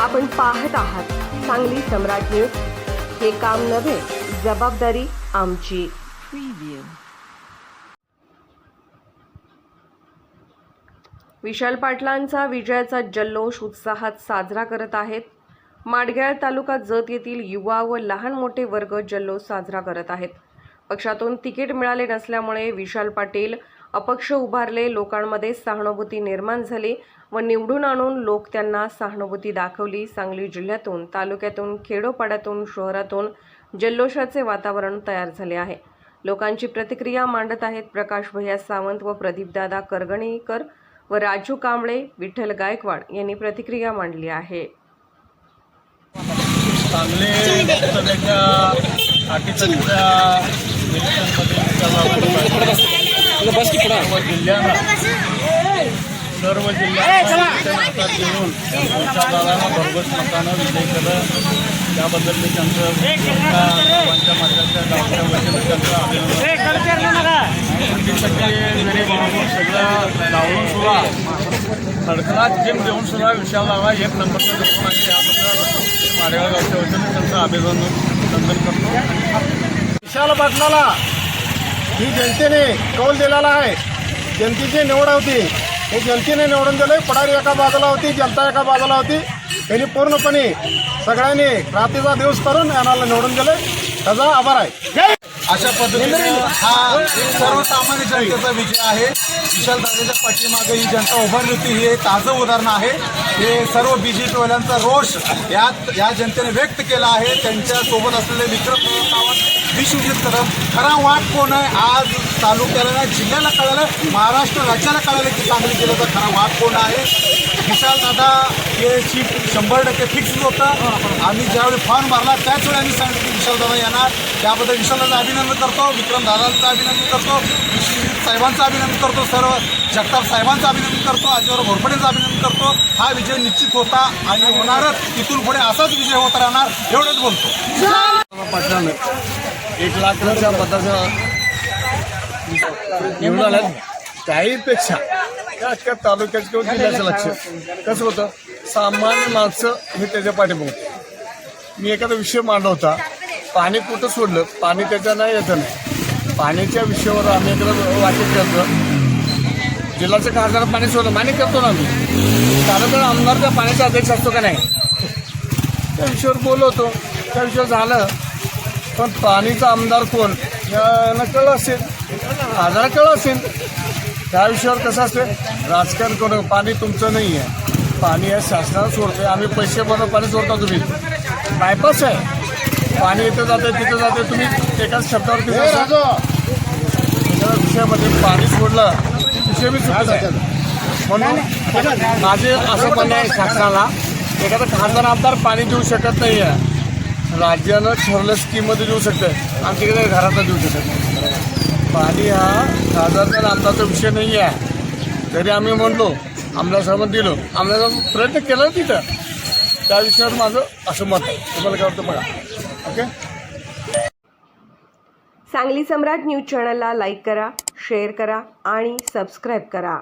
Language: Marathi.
आपण पाहत आहात सांगली सम्राट न्यूज. हे काम नव्हे जबाबदारी आमची. विशाल पाटलांचा विजयाचा जल्लोष उत्साहात साजरा करत आहेत. माडग्याळ तालुका जत येथील युवा व लहान मोठे वर्ग जल्लोष साजरा करत आहेत. पक्षातून तिकीट मिळाले नसल्यामुळे विशाल पाटील अपक्ष उभारले लोकांमध्ये सहानुभूती निर्माण झाली व निवडून आणून लोक त्यांना सहानुभूती दाखवली. सांगली जिल्ह्यातून तालुक्यातून खेडोपाड्यातून शहरातून जल्लोषाचे वातावरण तयार झाले आहे. लोकांची प्रतिक्रिया मांडत आहेत प्रकाश भैया सावंत व प्रदीपदादा करगणीकर व राजू कांबळे विठ्ठल गायकवाड यांनी प्रतिक्रिया मांडली आहे. सांगली लोकसभेच्या अटीतटीच्या इलेक्शनमध्ये सर्व जिल्ह्यात घेऊन दादांना भरघोस मतानं विजय केलं. त्याबद्दल मी त्यांचं गावच्या वतीनं त्यांचं अभिनंदन सगळं लावून सुद्धा खडखडात जिम देऊन सुद्धा विशाल दादा एक नंबरचा दिसून आहे. याबद्दल माडेगाव गावच्या वतीने त्यांचं अभिनंदन करतो. विशाल पाटलाला ही जनतेने कौल दिलेला आहे. जनतेची निवड होती. हे जनतेने निवडून दिले पडारी एका बाजूला होती जनता एका बाजूला होती. त्यांनी पूर्णपणे सगळ्यांनी रात्रीचा दिवस करून यांना निवडून दिले त्याचा आभार आहे. अशा पद्धतीने हा एक सर्वसामान्य जनतेचा विजय आहे. विशाल दादाच्या पाठीमागे ही जनता उभारली होती. हे एक ताजं उदाहरण आहे. हे सर्व बीजेपीवाल्यांचा रोष यात या जनतेने व्यक्त केला आहे. त्यांच्यासोबत असलेले विक्रम सावंत विश्वजित कदम खरा वाट कोण आहे? आज तालुक्याला नाही जिल्ह्याला कळालं महाराष्ट्र राज्याला कळालं की सांगली जिल्ह्याचा खरा वाट कोण आहे? विशाल दादा हे सीट शंभर टक्के फिक्स होतं. आम्ही ज्यावेळी फॉर्म भरला त्याच वेळी आम्ही सांगितलं की विशाल दादा येणार. त्याबद्दल विशालदाचं अभिनंदन करतो विक्रम दादांचं अभिनंदन करतो विश्वजित साहेबांचं अभिनंदन करतो सर्व जगताप साहेबांचं अभिनंदन करतो आजीवर घोरपडेंचं अभिनंदन करतो. हा विजय निश्चित होता आणि होणारच. इथून पुढे असाच विजय होत राहणार एवढंच बोलतो. एक एक लाखाच्या पदाचा निवडून आलं. त्याहीपेक्षा त्या तालुक्यात तालुक्याचं किंवा जिल्ह्याचं लक्ष. कसं होतं? सामान्य माणसं हे त्याच्या पाठीमागे मी एखादा विषय मांडला होता. पाणी कुठं सोडलं? पाणी त्याच्या नाही येतं नाही पाण्याच्या विषयावर आम्ही एखादं वाटप करतो जिल्ह्याचं खासदार पाणी सोडलं. मान्य करतो ना आम्ही. तालुका आमदार त्या पाण्याचा अध्यक्ष असतो का नाही? त्या विषयावर बोललो होतो. त्या विषयावर झालं. पण पाणीचा आमदार कोण? यांना कळलं असेल. आजार कळलं असेल. त्या विषयावर कसं असते राजकारण करून पाणी तुमचं नाही आहे. पाणी आहे शासनाला सोडतोय. आम्ही पैसे भरून पाणी सोडता तुम्ही. बायपास आहे. पाणी इथं जाते तिथं जाते तुम्ही एकाच शब्दावरती एका विषयामध्ये पाणी सोडलं विषय मी म्हणून माझे असं म्हणणं आहे शासनाला एखादा खासदार आमदार पाणी देऊ शकत नाही आहे राज्यानं ठरलं स्कीममध्ये देऊ शकतं. आमच्याकडे घरातच देऊ शकत. नाही पाणी हा खासदारचा आणि आमदारचा विषय नाही आहे. तरी आम्ही म्हणलो आमदार दिलो. आमदार प्रयत्न केला तिथं. त्या विषयावर माझं असं मत आहे. तुम्हाला काय वाटतं बघा. ओके? सांगली सम्राट न्यूज चॅनलला लाईक करा शेअर करा आणि सबस्क्राईब करा.